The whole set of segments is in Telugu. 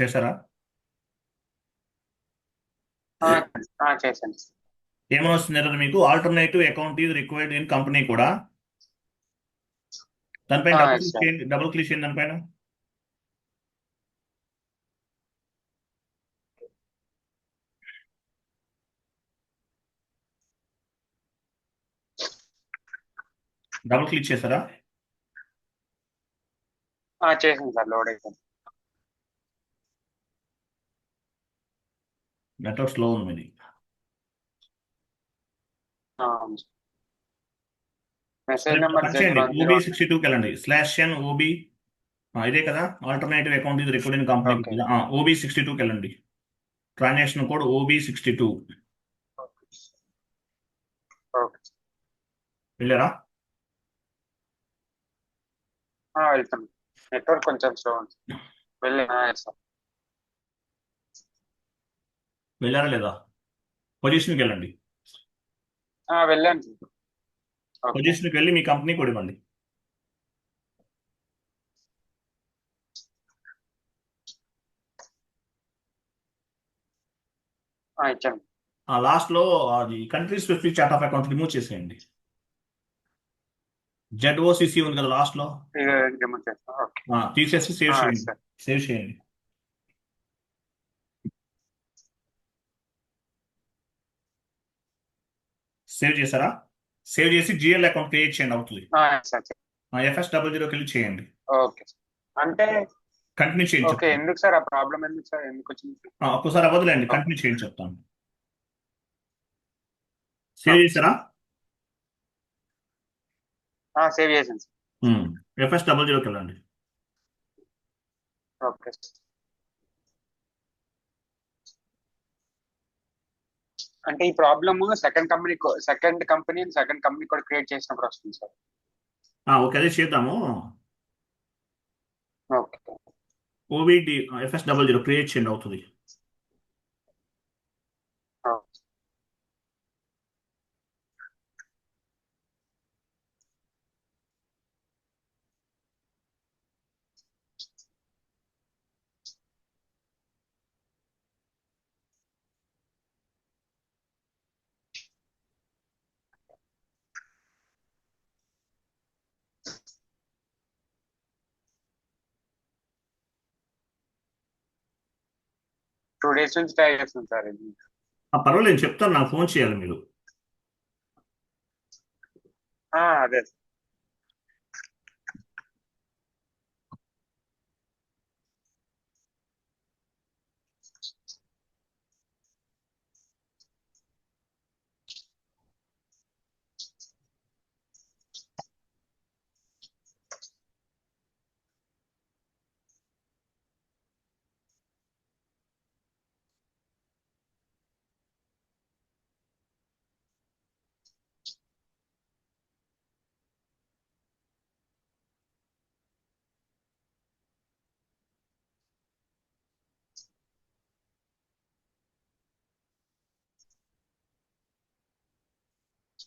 చేశారా? చేశాను. ఏమని వస్తుంది మీకు? Alternative account is required in company కూడా. దానిపైన డబుల్ క్లిక్. చేయండి దానిపైన డబుల్ క్లిక్ చేశారా? చేశాను సార్ లోడ్ అయిపోయింది. నెట్వర్క్ స్లో ఉంది మీది. మెసేజ్ నెంబర్ ఓబీ సిక్స్టీ టూకి వెళ్ళండి స్లాష్ ఎన్ ఓబీ ఇదే కదా? ఆల్టర్నేటివ్ అకౌంట్ ఇది record in company. OB sixty టూకి వెళ్ళండి transaction code OB sixty two వెళ్ళారా? వెళ్తాను నెట్వర్క్ కొంచెం స్లో ఉంది. వెళ్ళి ఆ, yes, sir. వెళ్ళారా లేదా? పొజిషన్కి వెళ్ళండి. ఆ, వెళ్ళాను సార్. ఓకే. పొజిషన్కి వెళ్ళి మీ కంపెనీ కూడా ఇవ్వండి ఆ, ఇచ్చాను. ఆ లాస్ట్లో అది country specific chart of account remove చేసేయండి. జెడ్ఓసిసి ఉంది కదా లాస్ట్లో తీసేసి సేవ్ చేయండి. సేవ్ చేయండి. సేవ్ చేశారా? సేవ్ చేసి జిఎల్ అకౌంట్ క్రియేట్ చేయండి అవుతుంది. ఎఫ్ఎస్ డబుల్ జీరోకి వెళ్ళి చేయండి. ఓకే. అంటే కంటిన్యూ చేయండి ఓకే. ఎందుకు సార్ ఆ ప్రాబ్లం ఎందుకు సార్? ఎందుకు వచ్చింది? ఒక్కసారి అవ్వదులేండి కంటిన్యూ చేయండి చెప్తాను. సేవ్ చేశారా? ఆ, సేవ్ చేశాను సార్. ఎఫ్ఎస్ డబుల్ జీరోకి వెళ్ళండి ఓకే. అంటే ఈ problem second company second company second company కూడా క్రియేట్ చేసినప్పుడు వస్తుంది సార్. ఓకే అదే చేద్దాము. Okay. OVD FS double zero create చేయండి అవుతుంది టూ డేస్ నుంచి ట్రై చేస్తాను సార్ ఇది. పర్వాలేదు చెప్తాను నాకు ఫోన్ చేయాలి మీరు. ఆ, అదే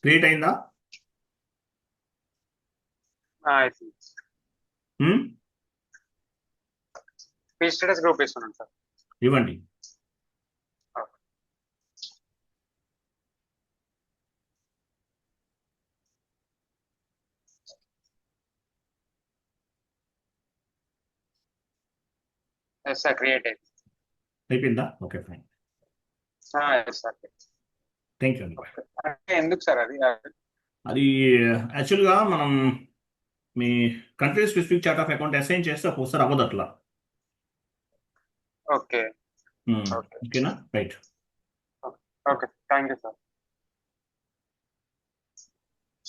క్రియేట్ అయిందా? స్టేటస్ గ్రూప్ ఇస్తున్నాను సార్. ఇవ్వండి. ఎస్ సార్ క్రియేట్ అయింది అయిపోయిందా? Okay fine sir thank you అండి ఎందుకు సార్ అది? అది యాక్చువల్గా మనం మీ country specific chart of account assign చేస్తే ఒక్కోసారి అవ్వదు అట్లా. ఓకే. ఓకేనా? Right. Okay. Thank you sir.